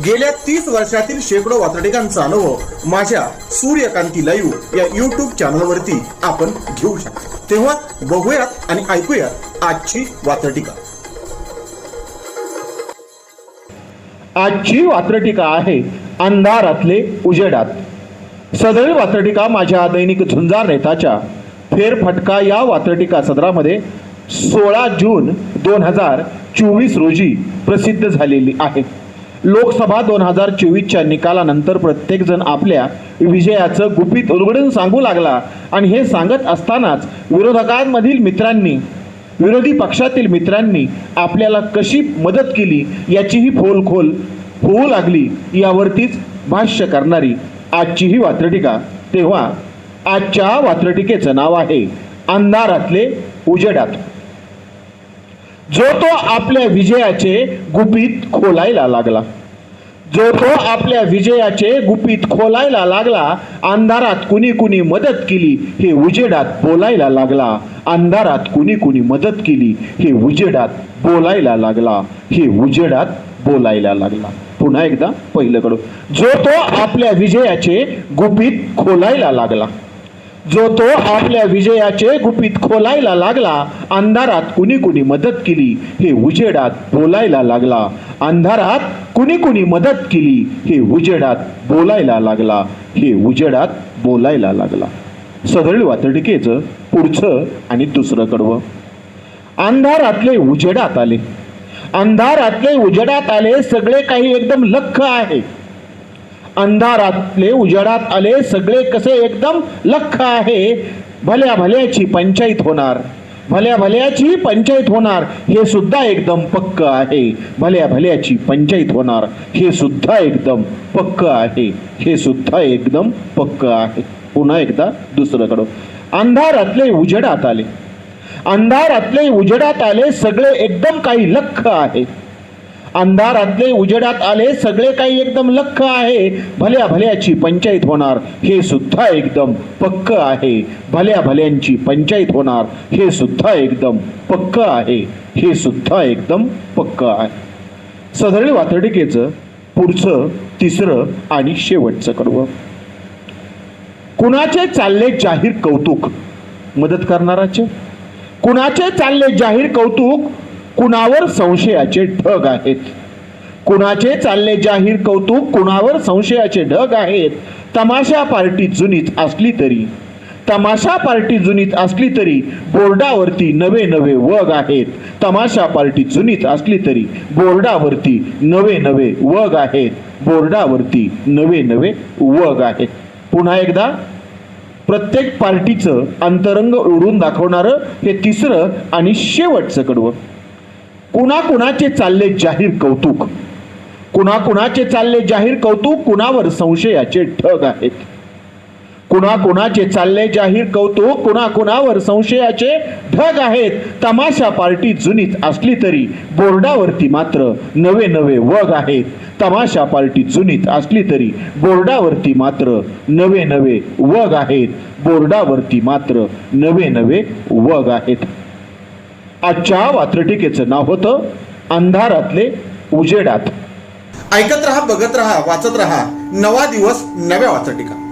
गेल्या तीस वर्षातील शेकडो वातडिकांचा अनुभव माझ्या सूर्यकांती लाईव्ह या युट्यूब चॅनलवरती आपण घेऊ शकतो. तेव्हा बघूयात आणि ऐकूयात आजची वातडिका आजची वात्रटिका आहे अंधारातले उजेडात. सदैव वात्रटिका माझ्या दैनिक झुंजार नेताच्या फेरफटका या वात्रटिका सदरामध्ये सोळा जून दोन हजार चोवीस रोजी प्रसिद्ध झालेली आहे. लोकसभा दोन हजार चोवीसच्या निकालानंतर प्रत्येकजण आपल्या विजयाचं गुपित उलगडून सांगू लागला. आणि हे सांगत असतानाच विरोधकांमधील मित्रांनी विरोधी पक्षातील मित्रांनी आपल्याला कशी मदत केली याचीही फोलखोल होऊ लागली यावरतीच भाष्य करणारी आजची ही वात्रटिका. तेव्हा आजच्या वात्रटिकेचं नाव आहे अंधारातले उजेडात. जो तो आपल्या विजयाचे गुपित खोलायला लागला. जो तो आपल्या विजयाचे गुपित खोलायला लागला अंधारात कुणी कुणी मदत केली हे उजेडात बोलायला लागला. अंधारात कुणी कुणी मदत केली हे उजेडात बोलायला लागला. हे उजेडात बोलायला लागला. पुन्हा एकदा पहिलं कडून जो तो आपल्या विजयाचे गुपित खोलायला लागला. जो तो आपल्या विजयाचे गुपित खोलायला लागला अंधारात कुणी कुणी मदत केली हे उजेडात बोलायला लागला. अंधारात कुणी कुणी मदत केली हे उजेडात बोलायला लागला. हे उजेडात बोलायला लागला. सदरील वातडिकेचं पुढचं आणि दुसरं कडवं. अंधारातले उजेडात आले. अंधारातले उजेडात आले सगळे काही एकदम लख आहे. अंधारातले उजेडात आले सगळे कसे एकदम लख आहे. भल्या भल्याची पंचायत होणार. भल्या भल्याची पंचायत होणार हे सुद्धा एकदम पक्क आहे. भल्या भल्याची पंचायत होणार हे सुद्धा एकदम पक्क आहे. हे सुद्धा एकदम पक्क आहे. पुन्हा एकदा दुसरंकडं. अंधारातले उजेडात आले. अंधारातले उजेडात आले सगळे एकदम काही लख आहे. अंधारातले उजेडात आले सगळे काही एकदम लख आहे. भल्या भल्याची पंचायत होणार हे सुद्धा एकदम पक्क आहे. भल्या भल्यांची पंचायत होणार हे सुद्धा एकदम पक्क आहे. हे सुद्धा एकदम पक्क आहे. सदरील वातडिकेचं पुढचं तिसरं आणि शेवटचं कडवं कुणाचे चालले जाहीर कौतुक? मदत करणाराचे? कुणाचे चालले जाहीर कौतुक? कुणावर संशयाचे ढग आहेत? कुणाचे चालले जाहीर कौतुक कुणावर संशयाचे ढग आहेत? तमाशा पार्टी जुनीच असली तरी तमाशा पार्टी जुनीच असली तरी बोर्डावरती नवे नवे वग आहेत. तमाशा पार्टी जुनीच असली तरी बोर्डावरती नवे नवे वग आहेत. बोर्डावरती नवे नवे वग आहेत. पुन्हा एकदा प्रत्येक पार्टीचं अंतरंग ओढून दाखवणारं हे तिसरं आणि शेवटचं कडवं. कुणाकुणाचे चालले जाहीर कौतुक? कुणाकुणाचे चालले जाहीर कौतुक कुणावर संशयाचे ढग आहेत? कुणाकुणाचे चालले जाहीर कौतुक कुणाकुणावर संशयाचे ढग आहेत? तमाशा पार्टी जुनीच असली तरी बोर्डावरती मात्र नवे नवे वग आहेत. तमाशा पार्टी जुनीच असली तरी बोर्डावरती मात्र नवे नवे वग आहेत. बोर्डावरती मात्र नवे नवे वग आहेत. आजच्या वात्रटिकेचं नाव होतं अंधारातले उजेडात. ऐकत रहा बघत रहा वाचत रहा. नवा दिवस नव्या वाचटिका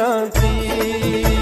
सूर्यकांती सूर्यकांती